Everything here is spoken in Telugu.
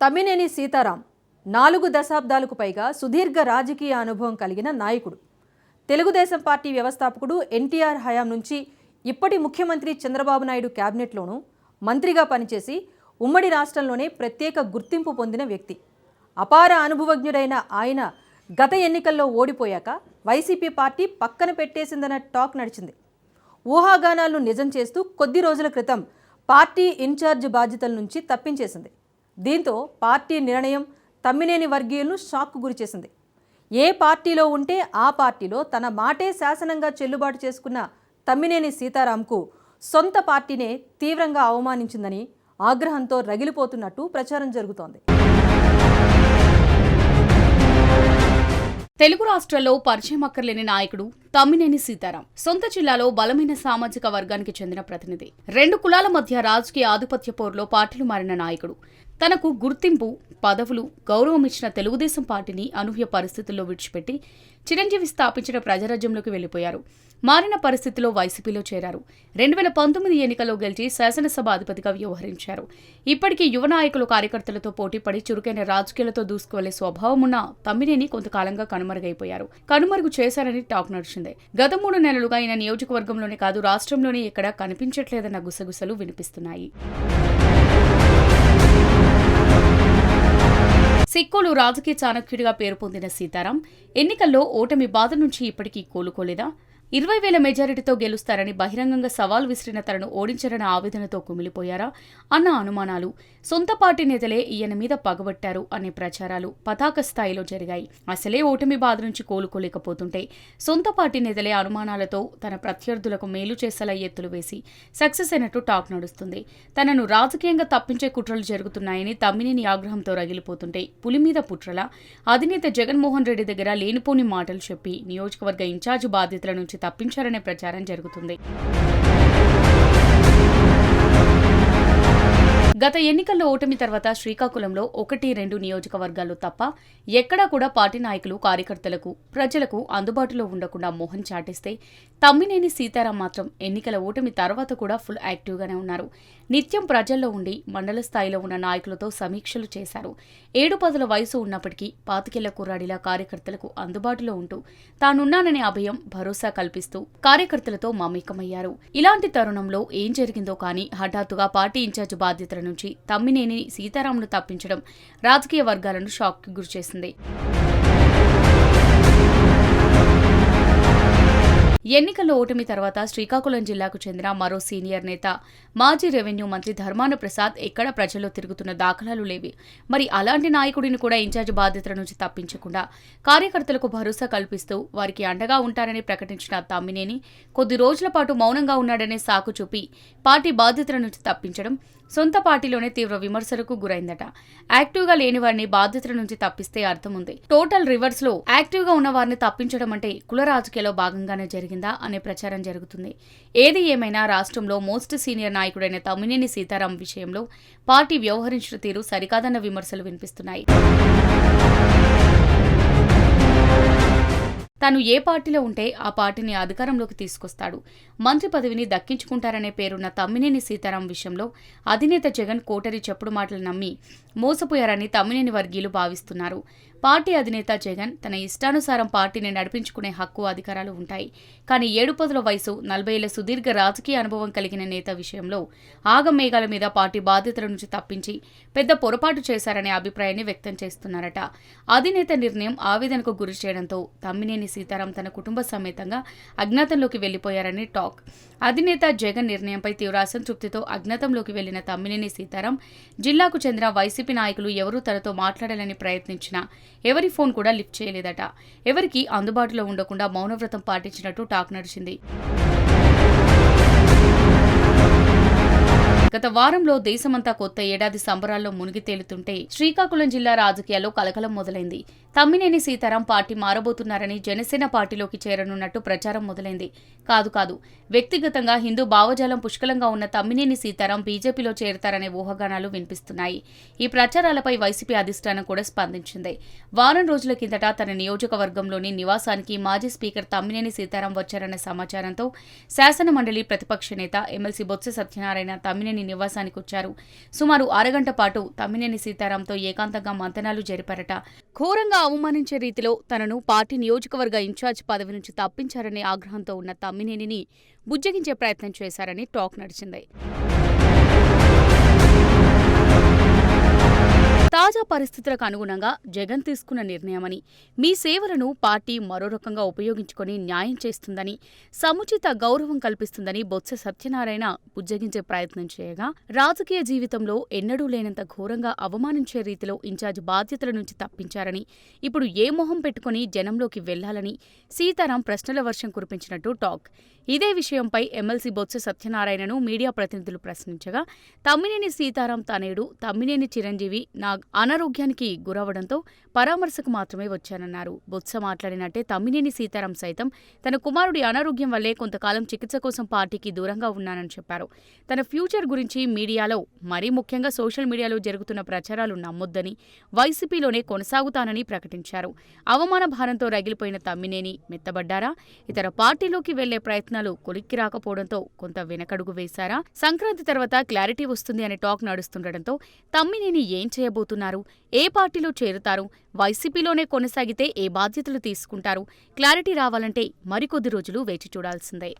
తమ్మినేని సీతారాం నాలుగు దశాబ్దాలకు పైగా సుదీర్ఘ రాజకీయ అనుభవం కలిగిన నాయకుడు. తెలుగుదేశం పార్టీ వ్యవస్థాపకుడు ఎన్టీఆర్ హయాం నుంచి ఇప్పటి ముఖ్యమంత్రి చంద్రబాబు నాయుడు క్యాబినెట్లోనూ మంత్రిగా పనిచేసి ఉమ్మడి రాష్ట్రంలోనే ప్రత్యేక గుర్తింపు పొందిన వ్యక్తి. అపార అనుభవజ్ఞుడైన ఆయన గత ఎన్నికల్లో ఓడిపోయాక వైసీపీ పార్టీ పక్కన పెట్టేసిందన్న టాక్ నడిచింది. ఊహాగానాలను నిజం చేస్తూ కొద్ది రోజుల క్రితం పార్టీ ఇన్ఛార్జ్ బాధ్యతల నుంచి తప్పించేసింది. దీంతో పార్టీ నిర్ణయం తమ్మినేని వర్గీయులను షాక్కు గురిచేసింది ఏ పార్టీలో ఉంటే ఆ పార్టీలో తన మాటే శాసనంగా చెల్లుబాటు చేసుకున్న తమ్మినేని సీతారాంకు సొంత పార్టీనే తీవ్రంగా అవమానించిందని ఆగ్రహంతో రగిలిపోతున్నట్టు ప్రచారం జరుగుతోంది. తెలుగు రాష్ట్రాల్లో పరిచయం అక్కర్లేని నాయకుడు తమ్మినేని సీతారాం. సొంత జిల్లాలో బలమైన సామాజిక వర్గానికి చెందిన ప్రతినిధి. రెండు కులాల మధ్య రాజకీయ ఆధిపత్య పోరులో పార్టీలు మారిన నాయకుడు. తనకు గుర్తింపు పదవులు గౌరవం ఇచ్చిన తెలుగుదేశం పార్టీని అనూహ్య పరిస్థితుల్లో విడిచిపెట్టి చిరంజీవి స్థాపించిన ప్రజారాజ్యంలోకి వెళ్ళిపోయారు మారిన పరిస్థితిలో వైసీపీలో చేరారు. రెండు వేల పంతొమ్మిది ఎన్నికల్లో గెలిచి శాసనసభ అధిపతిగా వ్యవహరించారు. ఇప్పటికీ యువ నాయకులు కార్యకర్తలతో పోటీపడి చురుకైన రాజకీయాలతో దూసుకువెళ్ళే స్వభావం ఉన్న తమ్మినేని కొంతకాలంగా కనుమరుగైపోయారు. కనుమరుగు చేశారని టాక్ నడిచింది. గత మూడు నెలలుగా ఆయన నియోజకవర్గంలోనే కాదు రాష్ట్రంలోనే ఇక్కడ కనిపించట్లేదన్న గుసగుసలు వినిపిస్తున్నాయి. సిక్కోలు రాజకీయ చాణక్యుడిగా పేరు పొందిన సీతారాం ఎన్నికల్లో ఓటమి బాధ నుంచి ఇప్పటికీ కోలుకోలేదా? ఇరవై వేల మెజారిటీతో గెలుస్తారని బహిరంగంగా సవాల్ విసిరిన తనను ఓడించరన్న ఆవేదనతో కుమిలిపోయారా? అన్న అనుమానాలు. సొంత పార్టీ నేతలే ఈయన మీద పగబట్టారు అనే ప్రచారాలు పతాక స్థాయిలో జరిగాయి. అసలే ఓటమి బాధ నుంచి కోలుకోలేకపోతుంటే సొంత పార్టీ నేతలే అనుమానాలతో తన ప్రత్యర్థులకు మేలు చేసేలా ఎత్తులు వేసి సక్సెస్ అయినట్టు టాక్ నడుస్తుంది. తనను రాజకీయంగా తప్పించే కుట్రలు జరుగుతున్నాయని తమ్మినేని ఆగ్రహంతో రగిలిపోతుంటే పులి మీద పుట్రల? అధినేత జగన్మోహన్ రెడ్డి దగ్గర లేనిపోని మాటలు చెప్పి నియోజకవర్గ ఇన్ఛార్జ్ బాధ్యతల నుంచి తప్పించారనే ప్రచారం జరుగుతుంది. గత ఎన్నికల్లో ఓటమి తర్వాత శ్రీకాకుళంలో ఒకటి రెండు నియోజకవర్గాలు తప్ప ఎక్కడా కూడా పార్టీ నాయకులు కార్యకర్తలకు ప్రజలకు అందుబాటులో ఉండకుండా మోహన్ చాటిస్తే తమ్మినేని సీతారాం మాత్రం ఎన్నికల ఓటమి తర్వాత కూడా ఫుల్ యాక్టివ్గానే ఉన్నారు. నిత్యం ప్రజల్లో ఉండి మండల స్థాయిలో ఉన్న నాయకులతో సమీక్షలు చేశారు. ఏడు పదుల వయసు ఉన్నప్పటికీ పాతికేళ్ళ కుర్రాడిలా కార్యకర్తలకు అందుబాటులో ఉంటూ తానున్నాననే అభయం భరోసా కల్పిస్తూ కార్యకర్తలతో మమేకమయ్యారు. ఇలాంటి తరుణంలో ఏం జరిగిందో కానీ హఠాత్తుగా పార్టీ ఇన్ఛార్జ్ బాధ్యతలను నుంచి తమ్మినేని సీతారామును తప్పించడం రాజకీయ వర్గాలను షాక్కి గురిచేసింది. ఎన్నికల్లో ఓటమి తర్వాత శ్రీకాకుళం జిల్లాకు చెందిన మరో సీనియర్ నేత మాజీ రెవెన్యూ మంత్రి ధర్మాన ప్రసాద్ ఎక్కడ ప్రజల్లో తిరుగుతున్న దాఖలాలు లేవి. మరి అలాంటి నాయకుడిని కూడా ఇన్ఛార్జ్ బాధ్యతల నుంచి తప్పించకుండా కార్యకర్తలకు భరోసా కల్పిస్తూ వారికి అండగా ఉంటారని ప్రకటించిన తమ్మినేని కొద్ది రోజుల పాటు మౌనంగా ఉన్నాడనే సాకు చూపి పార్టీ బాధ్యతల నుంచి తప్పించడం సొంత పార్టీలోనే తీవ్ర విమర్శలకు గురైందట. యాక్టివ్గా లేని వారిని బాధ్యతల నుంచి తప్పిస్తే అర్థం ఉంది టోటల్ రివర్స్లో యాక్టివ్గా ఉన్న వారిని తప్పించడం అంటే కుల రాజకీయాల్లో భాగంగానే జరిగిందా అనే ప్రచారం జరుగుతుంది. ఏది ఏమైనా రాష్ట్రంలో మోస్ట్ సీనియర్ నాయకుడైన తమ్మినేని సీతారాం విషయంలో పార్టీ వ్యవహరించిన తీరు సరికాదన్న విమర్శలు వినిపిస్తున్నాయి. తాను ఏ పార్టీలో ఉంటే ఆ పార్టీని అధికారంలోకి తీసుకొస్తాడు. మంత్రి పదవిని దక్కించుకుంటారనే పేరున్న తమ్మినేని సీతారాం విషయంలో అధినేత జగన్ కోటరి చెప్పుడు మాటలు నమ్మి మోసపోయారని తమ్మినేని వర్గీయులు భావిస్తున్నారు. పార్టీ అధినేత జగన్ తన ఇష్టానుసారం పార్టీని నడిపించుకునే హక్కు అధికారాలు ఉంటాయి. కానీ ఏడు పదుల వయసు నలభై ఏళ్ళ సుదీర్ఘ రాజకీయ అనుభవం కలిగిన నేత విషయంలో ఆగమేఘాల మీద పార్టీ బాధ్యతల నుంచి తప్పించి పెద్ద పొరపాటు చేశారనే అభిప్రాయాన్ని వ్యక్తం చేస్తున్నారట. అధినేత నిర్ణయం ఆవేదనకు గురి చేయడంతో తమ్మినేని సీతారాం తన కుటుంబ సమేతంగా అజ్ఞాతంలోకి వెళ్ళిపోయారని టాక్. అధినేత జగన్ నిర్ణయంపై తీవ్ర అసంతృప్తితో అజ్ఞాతంలోకి వెళ్ళిన తమ్మినేని సీతారాం జిల్లాకు చెందిన వైసీపీ నాయకులు ఎవరూ తనతో మాట్లాడాలని ప్రయత్నించినా ఎవరి ఫోన్ కూడా లిఫ్ట్ చేయలేదట. ఎవరికి అందుబాటులో ఉండకుండా మౌనవ్రతం పాటించినట్టు టాక్ నడిచింది. గత వారంలో దేశమంతా కొత్త ఏడాది సంబరాల్లో మునిగి తేలుతుంటే శ్రీకాకుళం జిల్లా రాజకీయాల్లో కలకలం మొదలైంది. తమ్మినేని సీతారాం పార్టీ మారబోతున్నారని జనసేన పార్టీలోకి చేరనున్నట్టు ప్రచారం మొదలైంది. కాదు కాదు వ్యక్తిగతంగా హిందూ భావజాలం పుష్కలంగా ఉన్న తమ్మినేని సీతారాం బీజేపీలో చేరతారనే ఊహాగానాలు వినిపిస్తున్నాయి. ఈ ప్రచారాలపై వైసీపీ అధిష్టానం కూడా స్పందించింది. వారం రోజుల కిందట తన నియోజకవర్గంలోని నివాసానికి మాజీ స్పీకర్ తమ్మినేని సీతారాం వచ్చారన్న సమాచారంతో శాసన మండలి ప్రతిపక్ష నేత ఎమ్మెల్సీ బొత్స సత్యనారాయణ తమ్మినేని తమ్మినేని నివాసానికి వచ్చారు సుమారు అరగంట పాటు తమ్మినేని సీతారాంతో ఏకాంతంగా మంతనాలు జరిపారట. ఘోరంగా అవమానించే రీతిలో తనను పార్టీ నియోజకవర్గ ఇన్ఛార్జ్ పదవి నుంచి తప్పించారనే ఆగ్రహంతో ఉన్న తమ్మినేనిని బుజ్జగించే ప్రయత్నం చేశారని టాక్ నడిచింది. తాజా పరిస్థితులకు అనుగుణంగా జగన్ తీసుకున్న నిర్ణయమని మీ సేవలను పార్టీ మరో రకంగా ఉపయోగించుకొని న్యాయం చేస్తుందని సముచిత గౌరవం కల్పిస్తుందని బొత్స సత్యనారాయణ బుజ్జగించే ప్రయత్నం చేయగా రాజకీయ జీవితంలో ఎన్నడూ లేనంత ఘోరంగా అవమానించే రీతిలో ఇన్ఛార్జ్ బాధ్యతల నుంచి తప్పించారని ఇప్పుడు ఏ మొహం పెట్టుకుని జనంలోకి వెళ్ళాలని సీతారాం ప్రశ్నల వర్షం కురిపించినట్టు టాక్. ఇదే విషయంపై ఎమ్మెల్సీ బొత్స సత్యనారాయణను మీడియా ప్రతినిధులు ప్రశ్నించగా తమ్మినేని సీతారాం తనేడు తమ్మినేని చిరంజీవి నా అనారోగ్యానికి గురవడంతో పరామర్శకు మాత్రమే వచ్చానన్నారు. బొత్స మాట్లాడినట్టే తమ్మినేని సీతారాం సైతం తన కుమారుడి అనారోగ్యం వల్లే కొంతకాలం చికిత్స కోసం పార్టీకి దూరంగా ఉన్నానని చెప్పారు. తన ఫ్యూచర్ గురించి మీడియాలో మరీ ముఖ్యంగా సోషల్ మీడియాలో జరుగుతున్న ప్రచారాలు నమ్మొద్దని వైసీపీలోనే కొనసాగుతానని ప్రకటించారు. అవమాన భారంతో రగిలిపోయిన తమ్మినేని మెత్తబడ్డారా? ఇతర పార్టీలోకి వెళ్ళే ప్రయత్నాలు కొలిక్కి రాకపోవడంతో కొంత వెనకడుగు వేశారా? సంక్రాంతి తర్వాత క్లారిటీ వస్తుంది అనే టాక్ నడుస్తుండటంతో తమ్మినేని ఏం చేయబోతున్నారు? ఏ పార్టీలో చేరుతారు? వైసీపీలోనే కొనసాగితే ఏ బాధ్యతలు తీసుకుంటారు? క్లారిటీ రావాలంటే మరికొద్ది రోజులు వేచి చూడాల్సిందే.